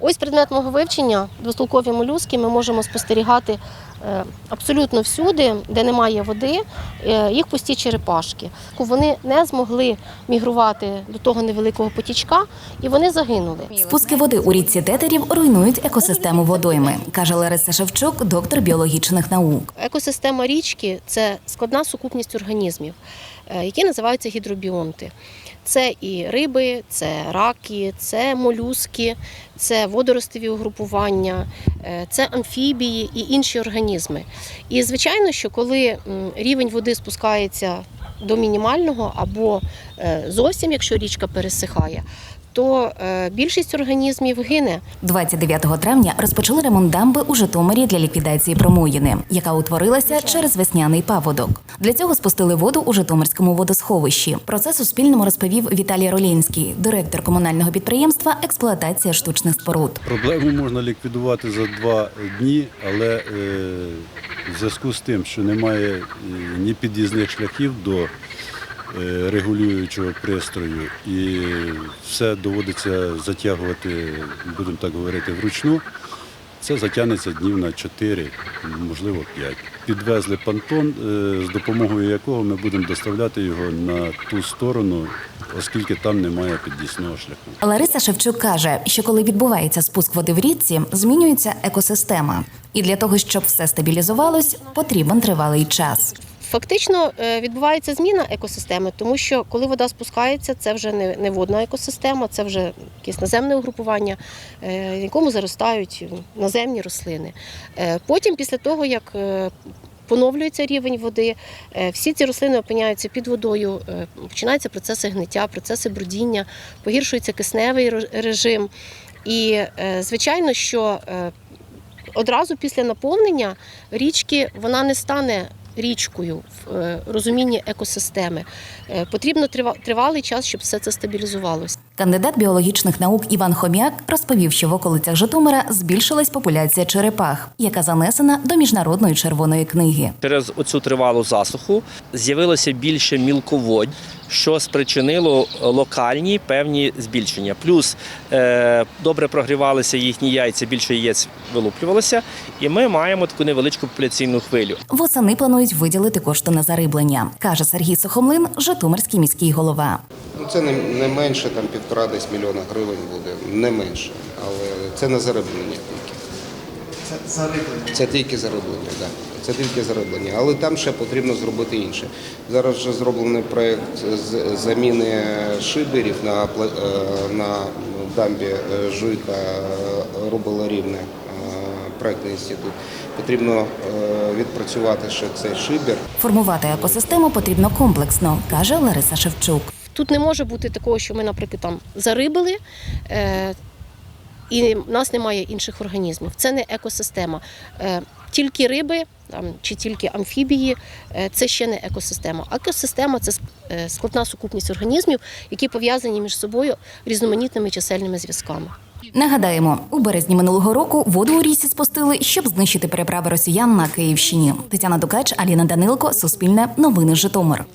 Ось предмет мого вивчення двостолкові молюски. Ми можемо спостерігати е, абсолютно всюди, де немає води, е, їх пусті черепашки. Вони не змогли мігрувати до того невеликого потічка і вони загинули. Спуски води у річці тетерів руйнують екосистему водойми, каже Лариса Шевчук, доктор біологічних наук. Екосистема річки це складна сукупність організмів, які називаються гідробіонти. Це і риби, це раки, це молюски, це водоростові угрупування, е, це амфібії і інші організми. І звичайно, що коли рівень води спускається до мінімального або е, зовсім, якщо річка пересихає, то е, більшість організмів гине. 29 травня розпочали ремонт дамби у Житомирі для ліквідації промоїни, яка утворилася через весняний паводок. Для цього спустили воду у Житомирському водосховищі. Про це Суспільному розповів Віталій Ролінський, директор комунального підприємства експлуатація штучних споруд. Проблему можна ліквідувати за два дні, але е, в зв'язку з тим, що немає е, ні під'їзних шляхів до регулюючого пристрою, і все доводиться затягувати, будемо так говорити, вручну. Це затягнеться днів на 4, можливо 5. Підвезли понтон, е, з допомогою якого ми будемо доставляти його на ту сторону, оскільки там немає під'їзного шляху. Лариса Шевчук каже, що коли відбувається спуск води в річці, змінюється екосистема. І для того, щоб все стабілізувалось, потрібен тривалий час. Фактично е, відбувається зміна екосистеми, тому що коли вода спускається, це вже не, водна екосистема, це вже якесь наземне угрупування, е, в якому заростають наземні рослини. Е, Потім, після того, як поновлюється рівень води, всі ці рослини опиняються під водою, починаються процеси гниття, процеси брудіння, погіршується кисневий режим. І, звичайно, що одразу після наповнення річки вона не стане річкою в е, розумінні екосистеми. Е, Потрібно тривалий час, щоб все це стабілізувалося. Кандидат біологічних наук Іван Хом'як розповів, що в околицях Житомира збільшилась популяція черепах, яка занесена до міжнародної червоної книги. Через оцю тривалу засуху з'явилося більше мілководь, що спричинило локальні певні збільшення. Плюс е, добре прогрівалися їхні яйця, більше яєць вилуплювалося, і ми маємо таку невеличку популяційну хвилю. Восени планують виділити кошти на зариблення, каже Сергій Сухомлин, Житомирський міський голова. Ну, це не, не менше там півтора десь мільйона гривень буде, не менше. Але це не зароблення тільки. Це зароблення? Це тільки зароблення, так. Це тільки зароблення. Але там ще потрібно зробити інше. Зараз вже зроблений проєкт з заміни шиберів на, е, на дамбі е, Жуйка е, Рубела Рівне, проєктний інститут. Потрібно відпрацювати ще цей шибер. Формувати екосистему потрібно комплексно, каже Лариса Шевчук. Тут не може бути такого, що ми, наприклад, там зарибили. І в нас немає інших організмів. Це не екосистема. Е, Тільки риби там, чи тільки амфібії е, це ще не екосистема. Екосистема це е, складна сукупність організмів, які пов'язані між собою різноманітними чисельними зв'язками. Нагадаємо, у березні минулого року воду у річці спустили, щоб знищити переправи росіян на Київщині. Тетяна Дукач, Аліна Данилко, Суспільне, Новини Житомир.